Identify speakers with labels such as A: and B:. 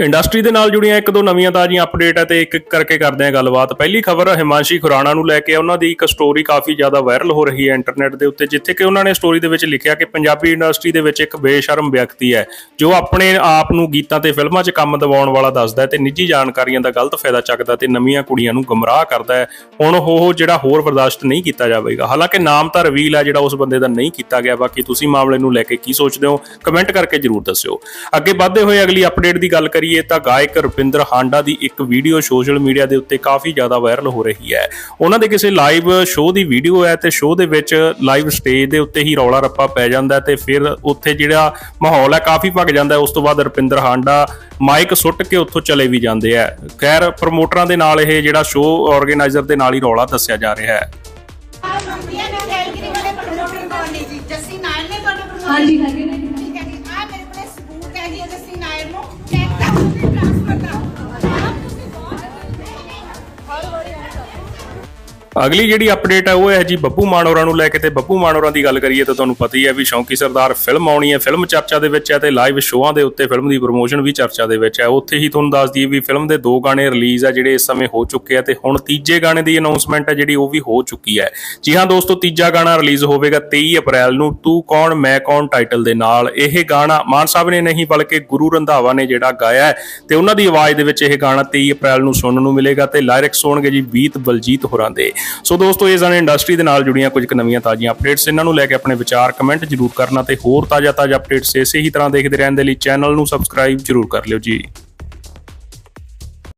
A: Industry ਦੇ ਨਾਲ ਜੁੜੀਆਂ ਇੱਕ ਦੋ ਨਵੀਆਂ ਤਾਜ਼ੀਆਂ ਅਪਡੇਟ ਹੈ ਤੇ ਇੱਕ ਇੱਕ ਕਰਕੇ ਕਰਦੇ ਹਾਂ ਗੱਲਬਾਤ। ਪਹਿਲੀ ਖਬਰ, ਹਿਮਾਂਸ਼ੀ ਖੁਰਾਣਾ ਨੂੰ ਲੈ ਕੇ ਉਹਨਾਂ ਦੀ ਇੱਕ ਸਟੋਰੀ ਕਾਫੀ ਜ਼ਿਆਦਾ ਵਾਇਰਲ ਹੋ ਰਹੀ ਹੈ ਇੰਟਰਨੈਟ ਦੇ ਉੱਤੇ, ਜਿੱਥੇ ਕਿ ਉਹਨਾਂ ਨੇ ਸਟੋਰੀ ਦੇ ਵਿੱਚ ਲਿਖਿਆ ਕਿ ਪੰਜਾਬੀ ਇੰਡਸਟਰੀ ਦੇ ਵਿੱਚ ਇੱਕ ਬੇਸ਼ਰਮ ਵਿਅਕਤੀ ਹੈ, ਜੋ ਆਪਣੇ ਆਪ ਨੂੰ ਗੀਤਾਂ ਤੇ ਫਿਲਮਾਂ 'ਚ ਕੰਮ ਦਿਵਾਉਣ ਵਾਲਾ ਦੱਸਦਾ ਹੈ ਤੇ ਨਿੱਜੀ ਜਾਣਕਾਰੀਆਂ ਦਾ ਗਲਤ ਫਾਇਦਾ ਚੱਕਦਾ ਤੇ ਨਵੀਆਂ ਕੁੜੀਆਂ ਨੂੰ ਗਮਰਾਹ ਕਰਦਾ ਹੈ। ਹੁਣ ਉਹ ਜਿਹੜਾ ਹੋਰ ਬਰਦਾਸ਼ਤ ਨਹੀਂ ਕੀਤਾ ਜਾਵੇਗਾ। ਹਾਲਾਂਕਿ ਨਾਮ ਤਾਂ ਰਿਵੀਲ ਹੈ ਜਿਹੜਾ ਉਸ ਬੰਦੇ ਦਾ ਨਹੀਂ ਕੀਤਾ ਗਿਆ। ਬਾਕੀ ਤੁਸੀਂ ਮਾਮਲੇ ਨੂੰ ਲੈ ਕੇ ਕੀ ਸੋਚਦੇ ਹੋ ਕਮੈਂਟ ਕਰਕੇ ਜਰੂਰ ਦੱਸਿਓ। ਅੱਗੇ ਵਧਦੇ ਹੋਏ ਅਗਲੀ ਅਪਡੇਟ ਦੀ ਗੱਲ ਕਰੀਏ ਤਾਂ ਗਾਇਕ ਰੁਪਿੰਦਰ ਹਾਂਡਾ ਦੀ ਇੱਕ ਵੀਡੀਓ ਸੋਸ਼ਲ ਮੀਡੀਆ ਦੇ ਉੱਤੇ ਕਾਫੀ ਜ਼ਿਆਦਾ ਵਾਇਰਲ ਹੋ ਰਹੀ ਹੈ। ਉਹਨਾਂ ਦੇ ਕਿਸੇ ਲਾਈਵ ਸ਼ੋਅ ਦੀ ਵੀਡੀਓ ਹੈ ਤੇ ਸ਼ੋਅ ਦੇ ਵਿੱਚ ਲਾਈਵ ਸਟੇਜ ਦੇ ਉੱਤੇ ਹੀ ਰੌਲਾ ਰੱਪਾ ਪੈ ਜਾਂਦਾ ਤੇ ਫਿਰ ਉੱਥੇ ਜਿਹੜਾ ਮਾਹੌਲ ਹੈ ਕਾਫੀ ਭਗ ਜਾਂਦਾ ਉਸ ਤੋਂ ਬਾਅਦ ਰੁਪਿੰਦਰ ਹਾਂਡਾ ਮਾਈਕ ਸੁੱਟ ਕੇ ਉੱਥੋਂ ਚਲੇ ਵੀ ਜਾਂਦੇ ਆ ਖੈਰ ਪ੍ਰਮੋਟਰਾਂ ਦੇ ਨਾਲ ਇਹ ਜਿਹੜਾ ਸ਼ੋਅ ਆਰਗੇਨਾਈਜ਼ਰ ਦੇ ਨਾਲ ਹੀ ਰੌਲਾ ਦੱਸਿਆ ਜਾ ਰਿਹਾ ਹੈ।
B: ਇਹ ਨੇ ਹਰ ਵਾਰੀ
A: ਅਗਲੀ ਜਿਹੜੀ ਅਪਡੇਟ ਹੈ ਉਹ ਹੈ ਜੀ ਬੱਬੂ ਮਾਨੋਰਾਂ ਨੂੰ ਲੈ ਕੇ ਤੇ ਬੱਬੂ ਮਾਨੋਰਾਂ ਦੀ ਗੱਲ ਕਰੀਏ ਤਾਂ ਤੁਹਾਨੂੰ ਪਤਾ ਹੀ ਹੈ ਵੀ ਸ਼ੌਂਕੀ ਸਰਦਾਰ ਫਿਲਮ ਆਉਣੀ ਹੈ ਫਿਲਮ ਚਰਚਾ ਦੇ ਵਿੱਚ ਹੈ ਤੇ ਲਾਈਵ ਸ਼ੋਆਂ ਦੇ ਉੱਤੇ ਫਿਲਮ ਦੀ ਪ੍ਰੋਮੋਸ਼ਨ ਵੀ ਚਰਚਾ ਦੇ ਵਿੱਚ ਹੈ। ਉੱਥੇ ਹੀ ਤੁਹਾਨੂੰ ਦੱਸ ਦਈਏ ਵੀ ਫਿਲਮ ਦੇ ਦੋ ਗਾਣੇ ਰਿਲੀਜ਼ ਆ ਜਿਹੜੇ ਇਸ ਸਮੇਂ ਹੋ ਚੁੱਕੇ ਆ ਤੇ ਹੁਣ ਤੀਜੇ ਗਾਣੇ ਦੀ ਅਨਾਉਂਸਮੈਂਟ ਹੈ ਜਿਹੜੀ ਉਹ ਵੀ ਹੋ ਚੁੱਕੀ ਹੈ। ਜੀ ਹਾਂ ਦੋਸਤੋ, ਤੀਜਾ ਗਾਣਾ ਰਿਲੀਜ਼ ਹੋਵੇਗਾ 23 ਅਪ੍ਰੈਲ ਨੂੰ, ਤੂੰ ਕੌਣ, ਮੈਂ ਕੌਣ ਟਾਈਟਲ ਦੇ ਨਾਲ। ਇਹ ਗਾਣਾ ਮਾਨ ਸਾਹਿਬ ਨੇ ਨਹੀਂ ਬਲਕਿ ਗੁਰੂ ਰੰਧਾਵਾ ਨੇ ਜਿਹੜਾ ਗਾਇਆ ਹੈ ਤੇ ਉਹਨਾਂ ਦੀ ਆਵਾਜ਼ ਦੇ ਵਿੱਚ ਇਹ ਗਾਣਾ 23 ਅਪ੍ਰੈਲ ਨੂੰ ਸੁਣਨ ਨੂੰ ਮਿਲੇਗਾ ਤੇ ਲਾਇਰਿਕਸ ਹੋਣਗੇ ਜੀ ਬੀਤ ਬਲਜੀਤ ਹੋਰਾਂ ਦੇ। ਸੋ ਦੋਸਤੋ, ਇਹ ਸਨ ਇੰਡਸਟਰੀ ਦੇ ਨਾਲ ਜੁੜੀਆਂ ਕੁਝ ਕੁ ਨਵੀਆਂ ਤਾਜ਼ੀਆਂ ਅਪਡੇਟਸ ਇਹਨਾਂ ਨੂੰ ਲੈ ਕੇ ਆਪਣੇ ਵਿਚਾਰ ਕਮੈਂਟ ਜ਼ਰੂਰ ਕਰਨਾ ਤੇ ਹੋਰ ਤਾਜ਼ਾ ਤਾਜ਼ਾ ਅਪਡੇਟਸ ਇਸੇ ਹੀ ਤਰ੍ਹਾਂ ਦੇਖਦੇ ਰਹਿਣ ਦੇ ਲਈ ਚੈਨਲ ਨੂੰ ਸਬਸਕ੍ਰਾਈਬ ਜ਼ਰੂਰ ਕਰ ਲਿਓ ਜੀ।